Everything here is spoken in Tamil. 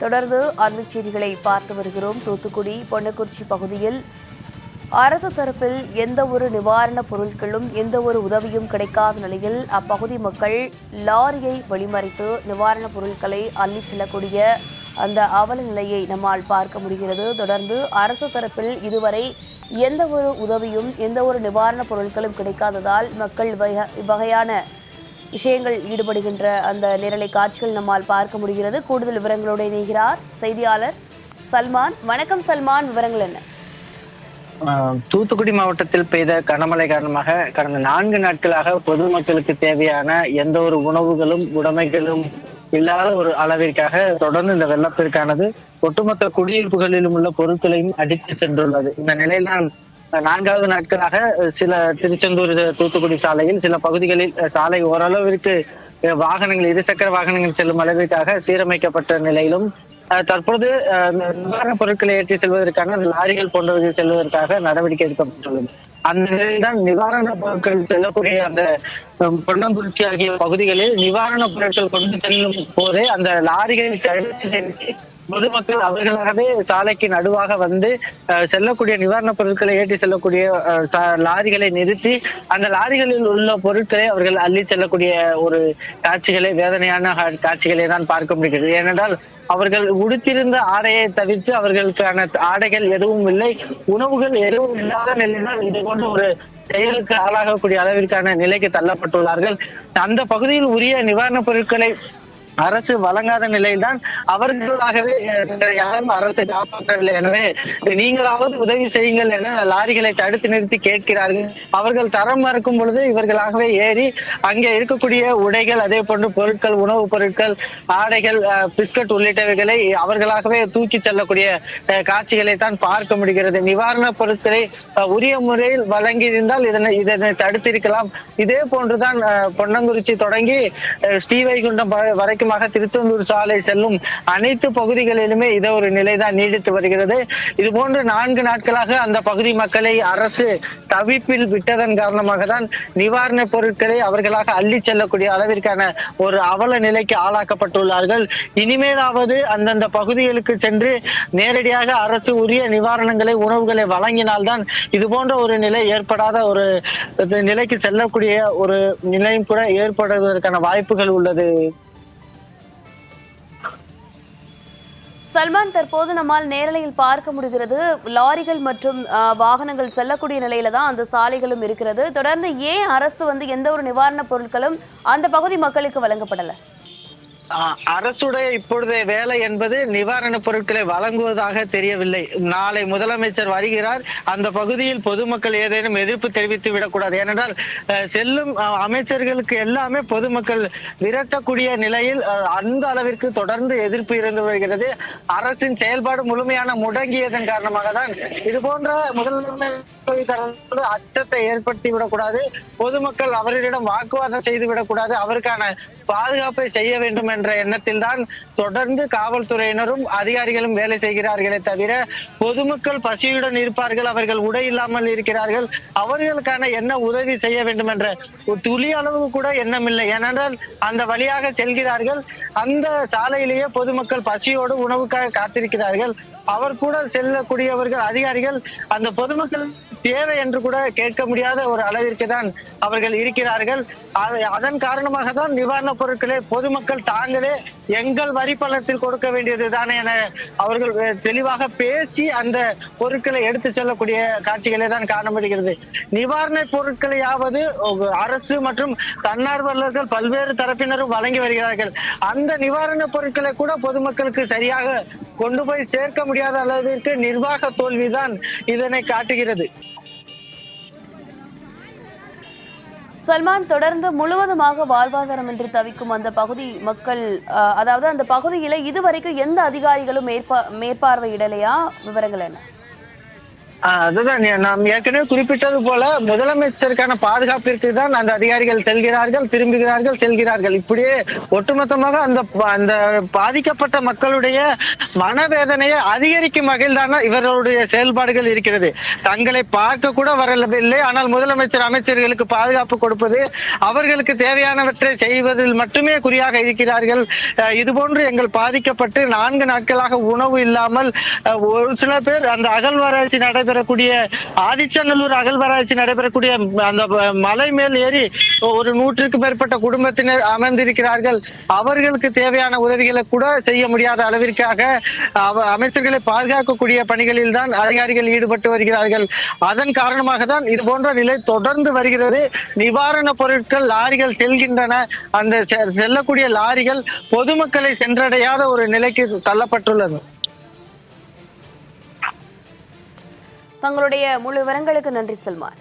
தொடர்ந்து அந்த செய்திகளை பார்த்து வருகிறோம். தூத்துக்குடி பொன்னக்குறிச்சி பகுதியில் அரசு தரப்பில் எந்த ஒரு நிவாரணப் பொருட்களும் எந்த ஒரு உதவியும் கிடைக்காத நிலையில் அப்பகுதி மக்கள் லாரியை வழிமறித்து நிவாரணப் பொருட்களை அள்ளிச் செல்லக்கூடிய அந்த அவல நிலையை நம்மால் பார்க்க முடிகிறது. தொடர்ந்து அரசு தரப்பில் இதுவரை எந்த ஒரு உதவியும் எந்த ஒரு நிவாரணப் பொருட்களும் கிடைக்காததால் மக்கள் இவ்வகை- இவ்வகையான விஷயங்கள் ஈடுபடுகின்ற அந்த நேரலை காட்சிகள் நம்மால் பார்க்க முடிகிறது. கூடுதல் விவரங்களோடு இணைகிறார் செய்தியாளர் சல்மான். வணக்கம் சல்மான் விவரங்கள் என்ன? ஆஹ் தூத்துக்குடி மாவட்டத்தில் பெய்த கனமழை காரணமாக கடந்த நான்கு நாட்களாக பொதுமக்களுக்கு தேவையான எந்த ஒரு உணவுகளும் உடைமைகளும் இல்லாத ஒரு அளவிற்காக தொடர்ந்து இந்த வெள்ளப்பெருக்கானது ஒட்டுமொத்த குடியிருப்புகளிலும் உள்ள பொருட்களையும் அடித்து சென்றுள்ளது. இந்த நிலையில்தான் நான் நான்காவது நாட்களாக சில திருச்செந்தூர் தூத்துக்குடி சாலையில் சில பகுதிகளில் சாலை ஓரளவிற்கு வாகனங்கள் இருசக்கர வாகனங்கள் செல்லும் அளவிற்காக சீரமைக்கப்பட்ட நிலையிலும் தற்போது தற்பொழுது நிவாரணப் பொருட்களை ஏற்றி செல்வதற்கான அந்த லாரிகள் போன்றவற்றை செல்வதற்காக நடவடிக்கை எடுக்கப்பட்டுள்ளது. அந்த நிலையில்தான் நிவாரணப் பொருட்கள் செல்லக்கூடிய அந்த அஹ், பொன்னங்குறிச்சி ஆகிய பகுதிகளில் நிவாரணப் பொருட்கள் கொண்டு செல்லும் போதே அந்த லாரிகளை தடுத்து பொதுமக்கள் அவர்களாகவே சாலைக்கு நடுவாக வந்து செல்லக்கூடிய நிவாரணப் பொருட்களை ஏற்றி செல்லக்கூடிய லாரிகளை நிறுத்தி அந்த லாரிகளில் உள்ள பொருட்களை அவர்கள் அள்ளி செல்லக்கூடிய ஒரு காட்சிகளை வேதனையான காட்சிகளை தான் பார்க்க முடிகிறது. ஏனென்றால் அவர்கள் உடுத்திருந்த ஆடையை தவிர்த்து அவர்களுக்கான ஆடைகள் எதுவும் இல்லை. உணவுகள் எதுவும் இல்லாத நிலையினால் இது போன்ற ஒரு செயலுக்கு ஆளாகக்கூடிய அளவிற்கான நிலைக்கு தள்ளப்பட்டுள்ளார்கள். அந்த பகுதியில் உரிய நிவாரணப் பொருட்களை அரசு வழங்காத நிலையில்தான் அவர்களாகவே யாரும் அரசை காப்பாற்றவில்லை. எனவே நீங்களாவது உதவி செய்யுங்கள் என லாரிகளை தடுத்து நிறுத்தி கேட்கிறார்கள். அவர்கள் தரம் மறுக்கும் பொழுது இவர்களாகவே ஏறி அங்கே இருக்கக்கூடிய உடைகள் அதே போன்று பொருட்கள் உணவுப் பொருட்கள் ஆடைகள் பிஸ்கட் உள்ளிட்டவைகளை அவர்களாகவே தூக்கி செல்லக்கூடிய காட்சிகளை தான் பார்க்க முடிகிறது. நிவாரணப் பொருட்களை உரிய முறையில் வழங்கியிருந்தால் இதனை இதனை தடுத்திருக்கலாம். இதே போன்றுதான் பொன்னங்குறிச்சி தொடங்கி ஸ்ரீவைகுண்டம் வ- வரைக்குமாக திருச்செந்தூர் சாலை செல்லும் அனைத்து பகுதிகளிலுமே இதை ஒரு நிலைதான் நீடித்து வருகிறது. இது போன்று நான்கு நாட்களாக அந்த பகுதி மக்களை அரசு தவிப்பில் விட்டதன் காரணமாக தான் நிவாரணப் பொருட்களை அவர்களாக அள்ளி செல்லக்கூடிய அளவிற்கான ஒரு அவல நிலைக்கு ஆளாக்கப்பட்டுள்ளார்கள். இனிமேலாவது அந்தந்த பகுதிகளுக்கு சென்று நேரடியாக அரசு உரிய நிவாரணங்களை உணவுகளை வழங்கினால்தான் இது போன்ற ஒரு நிலை ஏற்படாத ஒரு நிலைக்கு செல்லக்கூடிய ஒரு நிலையும் கூட ஏற்படுவதற்கான வாய்ப்புகள் உள்ளது. சல்மான் தற்போது நம்மால் நேரலையில் பார்க்க முடிகிறது. லாரிகள் மற்றும் வாகனங்கள் செல்லக்கூடிய நிலையில தான் அந்த சாலைகளும் இருக்கிறது. தொடர்ந்து ஏன் அரசு வந்து எந்த ஒரு நிவாரணப் பொருட்களும் அந்த பகுதி மக்களுக்கு வழங்கப்படலை? அரசுடைய இப்பொழுதைய வேலை என்பது நிவாரணப் பொருட்களை வழங்குவதாக தெரியவில்லை. நாளை முதலமைச்சர் வருகிறார். அந்த பகுதியில் பொதுமக்கள் ஏதேனும் எதிர்ப்பு தெரிவித்து விடக்கூடாது. ஏனென்றால் செல்லும் அமைச்சர்களுக்கு எல்லாமே பொதுமக்கள் விரட்டக்கூடிய நிலையில் அந்த அளவிற்கு தொடர்ந்து எதிர்ப்பு இருந்து வருகிறது. அரசின் செயல்பாடு முழுமையான முடங்கியதன் காரணமாக தான் இது போன்ற முதலமைச்சர் அச்சத்தை ஏற்படுத்தி விடக்கூடாது. பொதுமக்கள் அவர்களிடம் வாக்குவாதம் செய்து விடக்கூடாது. அவருக்கான பாதுகாப்பை செய்ய வேண்டும் என்ற எண்ணத்தில் தான் தொடர்ந்து காவல்துறையினரும் அதிகாரிகளும் வேலை செய்கிறார்களே தவிர பொதுமக்கள் பசியுடன் இருப்பார்கள் அவர்கள் உடை இல்லாமல் இருக்கிறார்கள் அவர்களுக்கான என்ன உதவி செய்ய வேண்டும் என்ற துளி அளவு கூட எண்ணமில்லை ஏனென்றால் அந்த வழியாக செல்கிறார்கள் அந்த சாலையிலேயே பொதுமக்கள் பசியோடு உணவுக்காக காத்திருக்கிறார்கள் அவர் கூட செல்லக்கூடியவர்கள் அதிகாரிகள் அந்த பொதுமக்கள் தேவை என்று கூட கேட்க முடியாத ஒரு அளவிற்கு தான் அவர்கள் இருக்கிறார்கள். அதன் காரணமாக தான் நிவாரணப் பொருட்களை பொதுமக்கள் தாங்களே எங்கள் வரி பள்ளத்தில் கொடுக்க வேண்டியது தானே என அவர்கள் தெளிவாக பேசி அந்த பொருட்களை எடுத்து செல்லக்கூடிய காட்சிகளை தான் காண முடிகிறது நிவாரணப் பொருட்களையாவது அரசு மற்றும் தன்னார்வலர்கள் பல்வேறு தரப்பினரும் வழங்கி வருகிறார்கள். அந்த நிவாரணப் பொருட்களை கூட பொதுமக்களுக்கு சரியாக கொண்டு போய் சேர்க்க முடியாத அளவிற்கு நிர்வாக தோல்விதான் இதனை காட்டுகிறது. சல்மான் தொடர்ந்து முழுவதுமாக வாழ்வாதாரம் என்று தவிக்கும் அந்த பகுதி மக்கள் அஹ், அதாவது அந்த பகுதியில இதுவரைக்கும் எந்த அதிகாரிகளும் மேற்பா மேற்பார்வையிடலையா? விவரங்கள் என்ன? அதுதான். நாம் ஏற்கனவே குறிப்பிட்டது போல முதலமைச்சருக்கான பாதுகாப்பிற்கு தான் அந்த அதிகாரிகள் செல்கிறார்கள் திரும்புகிறார்கள் செல்கிறார்கள். இப்படியே ஒட்டுமொத்தமாக அந்த அந்த பாதிக்கப்பட்ட மக்களுடைய மனவேதனையை அதிகரிக்கும் வகையில் தான் இவர்களுடைய செயல்பாடுகள் இருக்கிறது. தங்களை பார்க்க கூட வரவில்லை. ஆனால் முதலமைச்சர் அமைச்சர்களுக்கு பாதுகாப்பு கொடுப்பது அவர்களுக்கு தேவையானவற்றை செய்வதில் மட்டுமே குறியாக இருக்கிறார்கள். இதுபோன்று எங்கள் பாதிக்கப்பட்டு நான்கு நாட்களாக உணவு இல்லாமல் ஒரு சில பேர் அந்த அகழ்வாராய்ச்சி நடைபெறக்கூடிய ஆதிச்சநல்லூர் அகழ்வாராய்ச்சி நடைபெறக்கூடிய அந்த மலை மேல் ஏறி ஒரு நூற்றுக்கு மேற்பட்ட குடும்பத்தினர் அமர்ந்திருக்கிறார்கள். அவர்களுக்கு தேவையான உதவிகளை கூட செய்ய முடியாத அளவிற்காக அமைச்சர்களை பாதுகாக்கக்கூடிய பணிகளில் தான் அதிகாரிகள் ஈடுபட்டு வருகிறார்கள். அதன் காரணமாக தான் இது போன்ற நிலை தொடர்ந்து வருகிறது. நிவாரண பொருட்கள் லாரிகள் செல்கின்றன. அந்த செ- செல்லக்கூடிய லாரிகள் பொதுமக்களை சென்றடையாத ஒரு நிலைக்கு தள்ளப்பட்டுள்ளது. தங்களுடைய முழு விவரங்களுக்கு நன்றி செல்மான்.